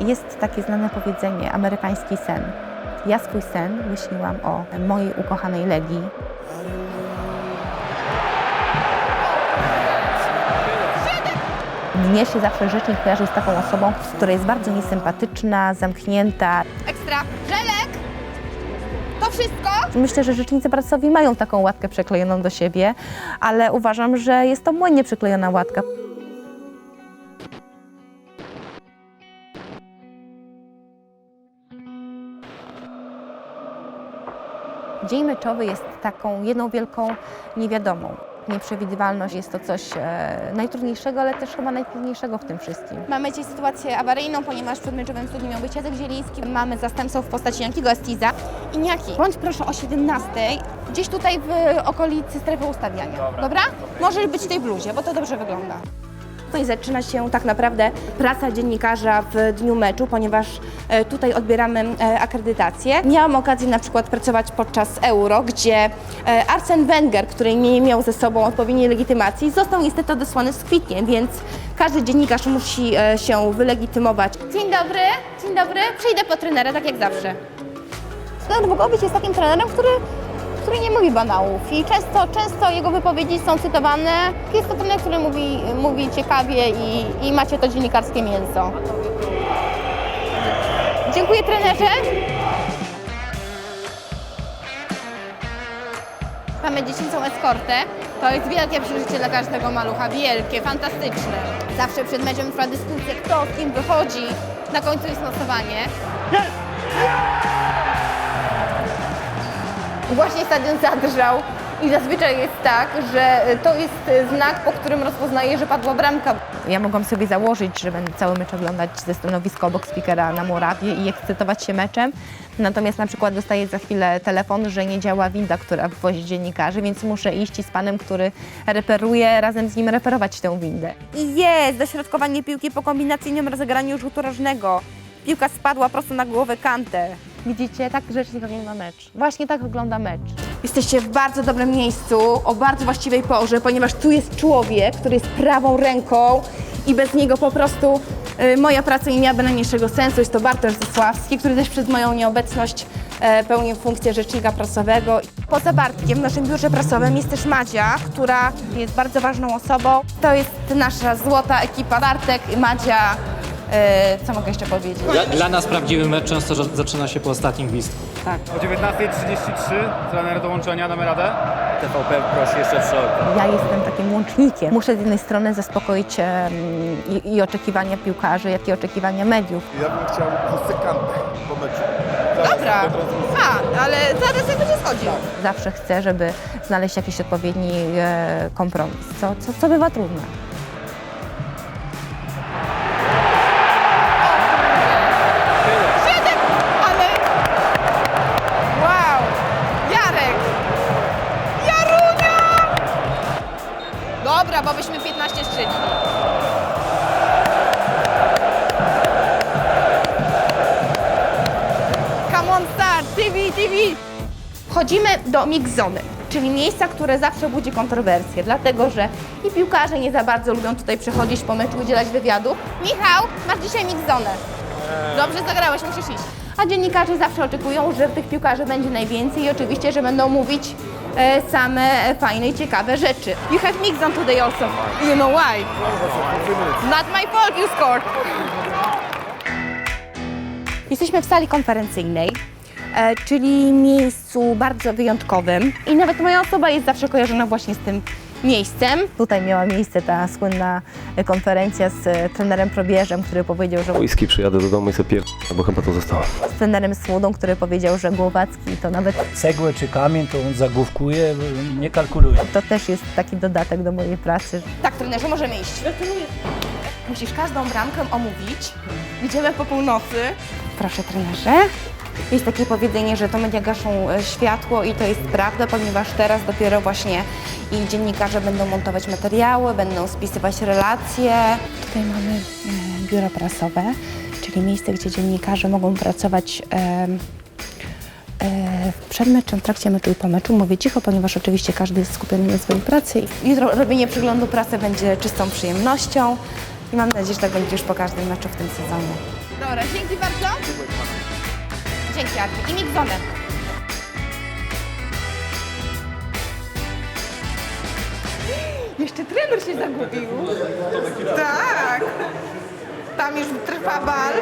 Jest takie znane powiedzenie, amerykański sen. Ja swój sen myśliłam o mojej ukochanej Legii. Mnie się zawsze rzecznik kojarzy z taką osobą, która jest bardzo niesympatyczna, zamknięta. Ekstra. Żelek! To wszystko? Myślę, że rzecznicy prasowi mają taką łatkę przyklejoną do siebie, ale uważam, że jest to błędnie przyklejona łatka. Dzień meczowy jest taką jedną wielką niewiadomą. Nieprzewidywalność jest to coś e, najtrudniejszego, ale też chyba najtrudniejszego w tym wszystkim. Mamy dzisiaj sytuację awaryjną, ponieważ przed meczowym studniu miał być Jacek Zieliński. Mamy zastępcą w postaci Jankiego Estiza. I Niaki, bądź proszę o 17, gdzieś tutaj w okolicy strefy ustawiania. Dobra? Możesz być w tej bluzie, bo to dobrze wygląda. No i zaczyna się tak naprawdę praca dziennikarza w dniu meczu, ponieważ e, tutaj odbieramy e, akredytację. Miałam okazję na przykład pracować podczas Euro, gdzie e, Arsen Wenger, który nie miał ze sobą odpowiedniej legitymacji, został niestety odesłany z kwitkiem, więc każdy dziennikarz musi się wylegitymować. Dzień dobry, dzień dobry. Przyjdę po trenera, tak jak zawsze. Trener Bogowicz jest takim trenerem, który, który nie mówi banałów i często, często jego wypowiedzi są cytowane. Jest to trener, który mówi, mówi ciekawie i, i macie to dziennikarskie mięso. Dziękuję trenerze. Mamy dziecięcą eskortę. To jest wielkie przeżycie dla każdego malucha. Wielkie, fantastyczne. Zawsze przed meczem trwa dyskusja, kto z kim wychodzi. Na końcu jest losowanie. Właśnie stadion zadrżał i zazwyczaj jest tak, że to jest znak, po którym rozpoznaje, że padła bramka. Ja mogłam sobie założyć, że będę cały mecz oglądać ze stanowiska obok speakera na murawie i ekscytować się meczem. Natomiast na przykład dostaję za chwilę telefon, że nie działa winda, która wwozi dziennikarzy, więc muszę iść i z panem, który reperuje, razem z nim reperować tę windę. I jest dośrodkowanie piłki po kombinacyjnym rozegraniu rzutu rożnego. Piłka spadła prosto na głowę Kantę. Widzicie, tak rzecznik ogląda mecz. Właśnie tak wygląda mecz. Jesteście w bardzo dobrym miejscu, o bardzo właściwej porze, ponieważ tu jest człowiek, który jest prawą ręką i bez niego po prostu y, moja praca nie miałaby najmniejszego sensu. Jest to Bartosz Zasławski, który też przez moją nieobecność e, pełni funkcję rzecznika prasowego. Poza Bartkiem w naszym biurze prasowym jest też Madzia, która jest bardzo ważną osobą. To jest nasza złota ekipa. Bartek, Madzia, e, co mogę jeszcze powiedzieć? Dla, dla nas prawdziwy mecz często że- zaczyna się po ostatnim gwizdku. O 19.33 trener dołączenia, damy radę? TVP prosi jeszcze w short. Ja jestem takim łącznikiem. Muszę z jednej strony zaspokoić em, i, i oczekiwania piłkarzy, jak i oczekiwania mediów. Ja bym chciał sekantę po meczu. Zaraz Dobra. po transmisji. A, ale zaraz jak będzie schodził. Zawsze chcę, żeby znaleźć jakiś odpowiedni e, kompromis, co, co, co bywa trudne. Dobra, bo byśmy 15 strzelili. Come on start! TV, TV! Wchodzimy do mix zony, czyli miejsca, które zawsze budzi kontrowersje, dlatego że i piłkarze nie za bardzo lubią tutaj przechodzić po meczu, udzielać wywiadu. Michał, masz dzisiaj mix zonę. Dobrze zagrałeś, musisz iść. A dziennikarze zawsze oczekują, że tych piłkarzy będzie najwięcej i oczywiście, że będą mówić same fajne i ciekawe rzeczy. You have mixed on today also. You know why? Not my fault you scored. Jesteśmy w sali konferencyjnej, e, czyli miejscu bardzo wyjątkowym i nawet moja osoba jest zawsze kojarzona właśnie z tym miejscem. Tutaj miała miejsce ta słynna konferencja z e, trenerem Probierzem, który powiedział, że Whisky przyjadę do domu i sobie pier... bo chyba to zostało. z trenerem Słudą, który powiedział, że Głowacki to nawet cegłę czy kamień, to on zagłówkuje, nie kalkuluje. to też jest taki dodatek do mojej pracy. Tak, trenerze, możemy iść. Musisz każdą bramkę omówić. Idziemy po północy. Proszę, trenerze. Jest takie powiedzenie, że to media gaszą e, światło i to jest prawda, ponieważ teraz dopiero właśnie i dziennikarze będą montować materiały, będą spisywać relacje. Tutaj mamy e, biuro prasowe, czyli miejsce, gdzie dziennikarze mogą pracować e, przed meczem, w trakcie meczu i po meczu. Mówię cicho, ponieważ oczywiście każdy jest skupiony na swojej pracy. Jutro robienie przeglądu prasy będzie czystą przyjemnością. i mam nadzieję, że tak będzie już po każdym meczu w tym sezonie. Dobra, dzięki bardzo. Dzięki Arki. I Mixonem. Jeszcze trener się zagubił. Tak. Tam już trwa bal.